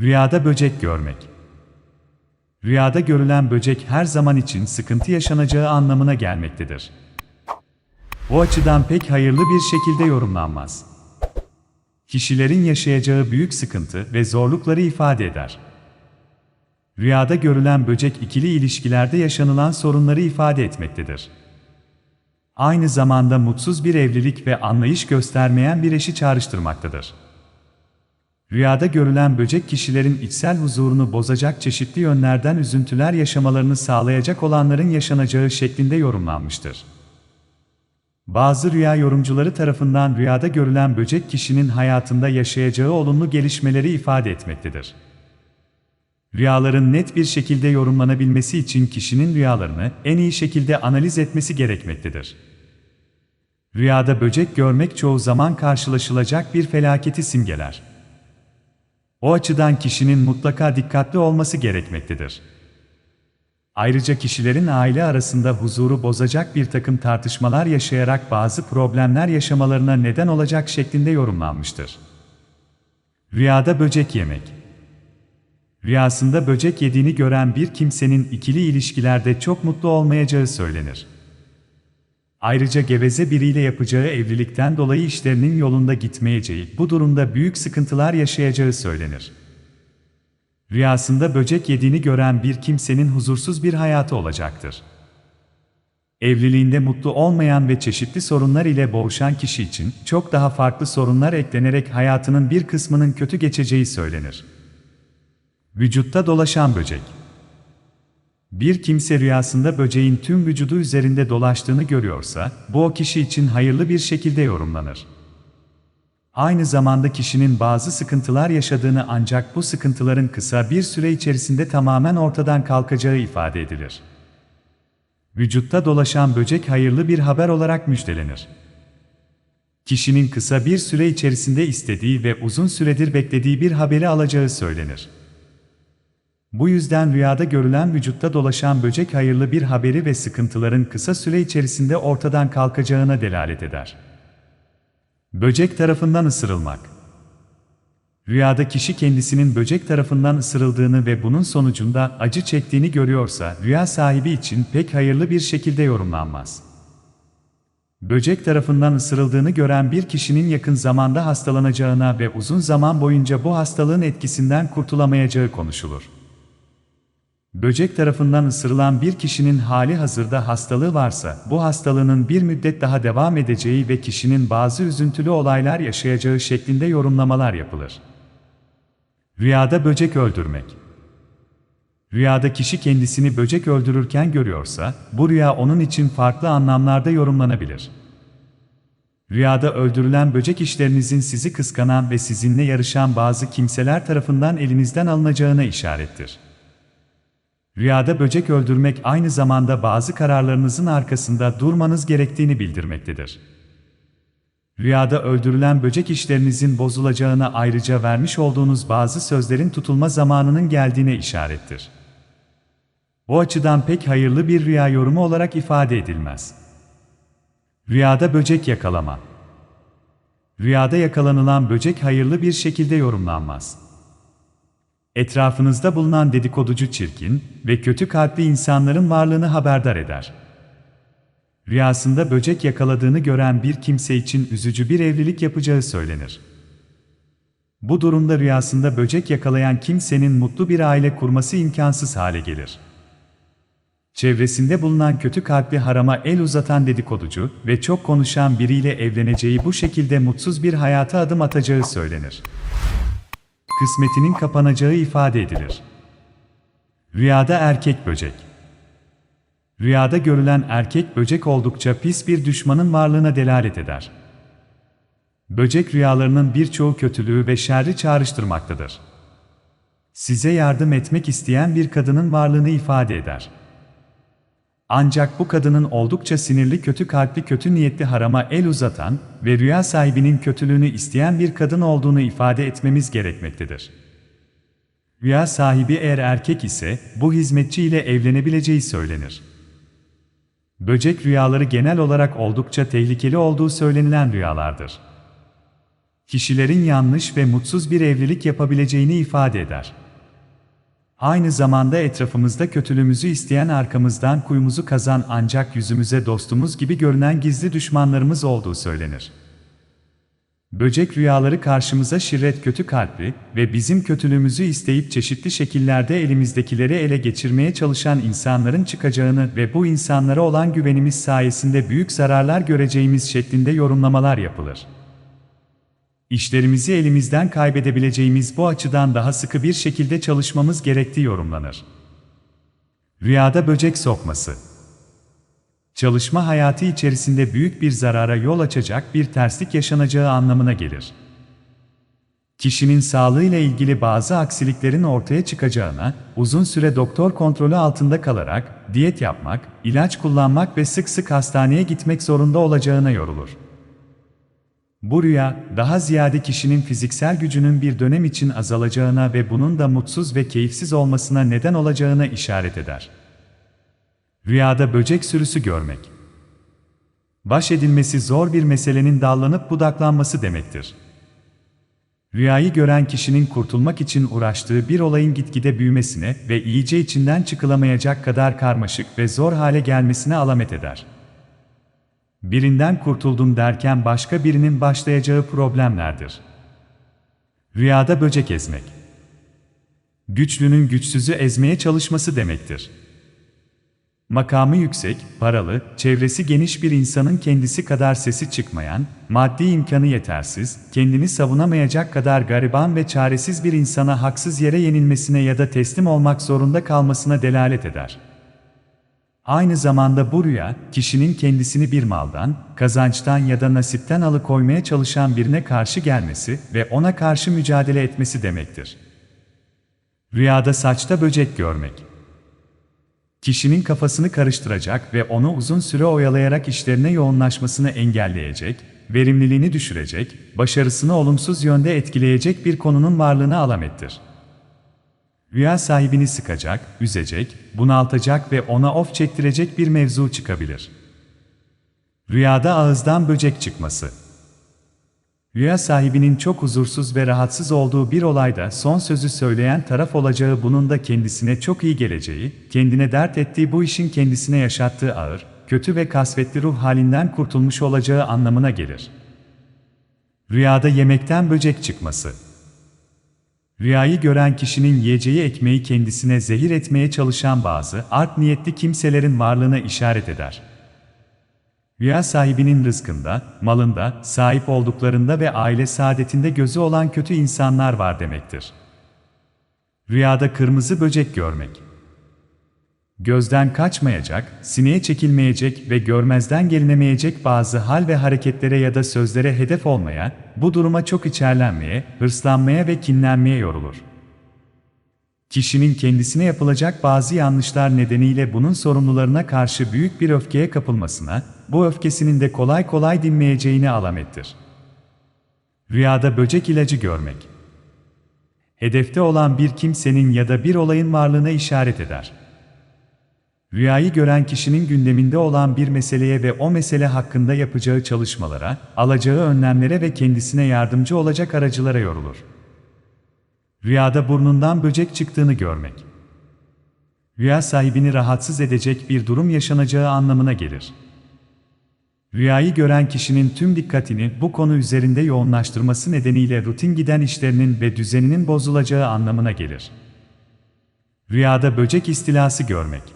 Rüyada böcek görmek. Rüyada görülen böcek her zaman için sıkıntı yaşanacağı anlamına gelmektedir. Bu açıdan pek hayırlı bir şekilde yorumlanmaz. Kişilerin yaşayacağı büyük sıkıntı ve zorlukları ifade eder. Rüyada görülen böcek ikili ilişkilerde yaşanılan sorunları ifade etmektedir. Aynı zamanda mutsuz bir evlilik ve anlayış göstermeyen bir eşi çağrıştırmaktadır. Rüyada görülen böcek kişilerin içsel huzurunu bozacak çeşitli yönlerden üzüntüler yaşamalarını sağlayacak olanların yaşanacağı şeklinde yorumlanmıştır. Bazı rüya yorumcuları tarafından rüyada görülen böcek kişinin hayatında yaşayacağı olumlu gelişmeleri ifade etmektedir. Rüyaların net bir şekilde yorumlanabilmesi için kişinin rüyalarını en iyi şekilde analiz etmesi gerekmektedir. Rüyada böcek görmek çoğu zaman karşılaşılacak bir felaketi simgeler. O açıdan kişinin mutlaka dikkatli olması gerekmektedir. Ayrıca kişilerin aile arasında huzuru bozacak bir takım tartışmalar yaşayarak bazı problemler yaşamalarına neden olacak şeklinde yorumlanmıştır. Rüyada böcek yemek Rüyasında böcek yediğini gören bir kimsenin ikili ilişkilerde çok mutlu olmayacağı söylenir. Ayrıca geveze biriyle yapacağı evlilikten dolayı işlerinin yolunda gitmeyeceği, bu durumda büyük sıkıntılar yaşayacağı söylenir. Rüyasında böcek yediğini gören bir kimsenin huzursuz bir hayatı olacaktır. Evliliğinde mutlu olmayan ve çeşitli sorunlar ile boğuşan kişi için çok daha farklı sorunlar eklenerek hayatının bir kısmının kötü geçeceği söylenir. Vücutta dolaşan böcek bir kimse rüyasında böceğin tüm vücudu üzerinde dolaştığını görüyorsa, bu o kişi için hayırlı bir şekilde yorumlanır. Aynı zamanda kişinin bazı sıkıntılar yaşadığını ancak bu sıkıntıların kısa bir süre içerisinde tamamen ortadan kalkacağı ifade edilir. Vücutta dolaşan böcek hayırlı bir haber olarak müjdelenir. Kişinin kısa bir süre içerisinde istediği ve uzun süredir beklediği bir haberi alacağı söylenir. Bu yüzden rüyada görülen vücutta dolaşan böcek hayırlı bir haberi ve sıkıntıların kısa süre içerisinde ortadan kalkacağına delalet eder. Böcek tarafından ısırılmak Rüyada kişi kendisinin böcek tarafından ısırıldığını ve bunun sonucunda acı çektiğini görüyorsa, rüya sahibi için pek hayırlı bir şekilde yorumlanmaz. Böcek tarafından ısırıldığını gören bir kişinin yakın zamanda hastalanacağına ve uzun zaman boyunca bu hastalığın etkisinden kurtulamayacağı konuşulur. Böcek tarafından ısırılan bir kişinin hali hazırda hastalığı varsa, bu hastalığının bir müddet daha devam edeceği ve kişinin bazı üzüntülü olaylar yaşayacağı şeklinde yorumlamalar yapılır. Rüyada böcek öldürmek Rüyada kişi kendisini böcek öldürürken görüyorsa, bu rüya onun için farklı anlamlarda yorumlanabilir. Rüyada öldürülen böcek işlerinizin sizi kıskanan ve sizinle yarışan bazı kimseler tarafından elinizden alınacağına işarettir. Rüyada böcek öldürmek aynı zamanda bazı kararlarınızın arkasında durmanız gerektiğini bildirmektedir. Rüyada öldürülen böcek işlerinizin bozulacağına ayrıca vermiş olduğunuz bazı sözlerin tutulma zamanının geldiğine işarettir. Bu açıdan pek hayırlı bir rüya yorumu olarak ifade edilmez. Rüyada böcek yakalama Rüyada yakalanılan böcek hayırlı bir şekilde yorumlanmaz. Etrafınızda bulunan dedikoducu çirkin ve kötü kalpli insanların varlığını haberdar eder. Rüyasında böcek yakaladığını gören bir kimse için üzücü bir evlilik yapacağı söylenir. Bu durumda rüyasında böcek yakalayan kimsenin mutlu bir aile kurması imkansız hale gelir. Çevresinde bulunan kötü kalpli harama el uzatan dedikoducu ve çok konuşan biriyle evleneceği bu şekilde mutsuz bir hayata adım atacağı söylenir kısmetinin kapanacağı ifade edilir. Rüyada erkek böcek Rüyada görülen erkek böcek oldukça pis bir düşmanın varlığına delalet eder. Böcek rüyalarının birçoğu kötülüğü ve şerri çağrıştırmaktadır. Size yardım etmek isteyen bir kadının varlığını ifade eder. Ancak bu kadının oldukça sinirli kötü kalpli kötü niyetli harama el uzatan ve rüya sahibinin kötülüğünü isteyen bir kadın olduğunu ifade etmemiz gerekmektedir. Rüya sahibi eğer erkek ise bu hizmetçi ile evlenebileceği söylenir. Böcek rüyaları genel olarak oldukça tehlikeli olduğu söylenilen rüyalardır. Kişilerin yanlış ve mutsuz bir evlilik yapabileceğini ifade eder. Aynı zamanda etrafımızda kötülüğümüzü isteyen arkamızdan kuyumuzu kazan ancak yüzümüze dostumuz gibi görünen gizli düşmanlarımız olduğu söylenir. Böcek rüyaları karşımıza şirret kötü kalpli ve bizim kötülüğümüzü isteyip çeşitli şekillerde elimizdekileri ele geçirmeye çalışan insanların çıkacağını ve bu insanlara olan güvenimiz sayesinde büyük zararlar göreceğimiz şeklinde yorumlamalar yapılır. İşlerimizi elimizden kaybedebileceğimiz bu açıdan daha sıkı bir şekilde çalışmamız gerektiği yorumlanır. Rüyada böcek sokması çalışma hayatı içerisinde büyük bir zarara yol açacak bir terslik yaşanacağı anlamına gelir. Kişinin sağlığıyla ilgili bazı aksiliklerin ortaya çıkacağına, uzun süre doktor kontrolü altında kalarak, diyet yapmak, ilaç kullanmak ve sık sık hastaneye gitmek zorunda olacağına yorulur. Bu rüya, daha ziyade kişinin fiziksel gücünün bir dönem için azalacağına ve bunun da mutsuz ve keyifsiz olmasına neden olacağına işaret eder. Rüyada böcek sürüsü görmek. Baş edilmesi zor bir meselenin dallanıp budaklanması demektir. Rüyayı gören kişinin kurtulmak için uğraştığı bir olayın gitgide büyümesine ve iyice içinden çıkılamayacak kadar karmaşık ve zor hale gelmesine alamet eder. Birinden kurtuldum derken başka birinin başlayacağı problemlerdir. Rüyada böcek ezmek. Güçlünün güçsüzü ezmeye çalışması demektir. Makamı yüksek, paralı, çevresi geniş bir insanın kendisi kadar sesi çıkmayan, maddi imkanı yetersiz, kendini savunamayacak kadar gariban ve çaresiz bir insana haksız yere yenilmesine ya da teslim olmak zorunda kalmasına delalet eder. Aynı zamanda bu rüya, kişinin kendisini bir maldan, kazançtan ya da nasipten alıkoymaya çalışan birine karşı gelmesi ve ona karşı mücadele etmesi demektir. Rüyada saçta böcek görmek kişinin kafasını karıştıracak ve onu uzun süre oyalayarak işlerine yoğunlaşmasını engelleyecek, verimliliğini düşürecek, başarısını olumsuz yönde etkileyecek bir konunun varlığına alamettir. Rüya sahibini sıkacak, üzecek, bunaltacak ve ona of çektirecek bir mevzu çıkabilir. Rüyada ağızdan böcek çıkması Rüya sahibinin çok huzursuz ve rahatsız olduğu bir olayda son sözü söyleyen taraf olacağı bunun da kendisine çok iyi geleceği, kendine dert ettiği bu işin kendisine yaşattığı ağır, kötü ve kasvetli ruh halinden kurtulmuş olacağı anlamına gelir. Rüyada yemekten böcek çıkması Rüyayı gören kişinin yiyeceği ekmeği kendisine zehir etmeye çalışan bazı art niyetli kimselerin varlığına işaret eder. Rüya sahibinin rızkında, malında, sahip olduklarında ve aile saadetinde gözü olan kötü insanlar var demektir. Rüyada kırmızı böcek görmek. Gözden kaçmayacak, sineye çekilmeyecek ve görmezden gelinemeyecek bazı hal ve hareketlere ya da sözlere hedef olmaya, bu duruma çok içerlenmeye, hırslanmaya ve kinlenmeye yorulur. Kişinin kendisine yapılacak bazı yanlışlar nedeniyle bunun sorumlularına karşı büyük bir öfkeye kapılmasına, bu öfkesinin de kolay kolay dinmeyeceğini alamettir. Rüyada böcek ilacı görmek. Hedefte olan bir kimsenin ya da bir olayın varlığına işaret eder. Rüyayı gören kişinin gündeminde olan bir meseleye ve o mesele hakkında yapacağı çalışmalara, alacağı önlemlere ve kendisine yardımcı olacak aracılara yorulur. Rüyada burnundan böcek çıktığını görmek. Rüya sahibini rahatsız edecek bir durum yaşanacağı anlamına gelir. Rüyayı gören kişinin tüm dikkatini bu konu üzerinde yoğunlaştırması nedeniyle rutin giden işlerinin ve düzeninin bozulacağı anlamına gelir. Rüyada böcek istilası görmek.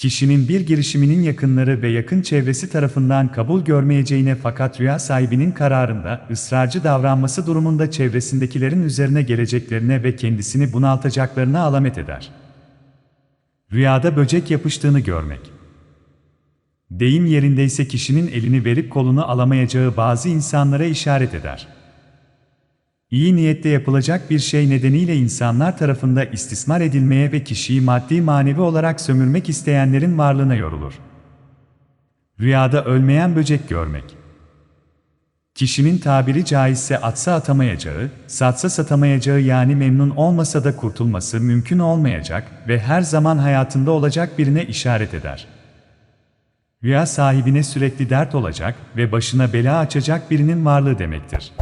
Kişinin bir girişiminin yakınları ve yakın çevresi tarafından kabul görmeyeceğine fakat rüya sahibinin kararında ısrarcı davranması durumunda çevresindekilerin üzerine geleceklerine ve kendisini bunaltacaklarına alamet eder. Rüyada böcek yapıştığını görmek. Deyim yerindeyse kişinin elini verip kolunu alamayacağı bazı insanlara işaret eder. İyi niyette yapılacak bir şey nedeniyle insanlar tarafında istismar edilmeye ve kişiyi maddi manevi olarak sömürmek isteyenlerin varlığına yorulur. Rüyada ölmeyen böcek görmek. Kişinin tabiri caizse atsa atamayacağı, satsa satamayacağı yani memnun olmasa da kurtulması mümkün olmayacak ve her zaman hayatında olacak birine işaret eder. Rüya sahibine sürekli dert olacak ve başına bela açacak birinin varlığı demektir.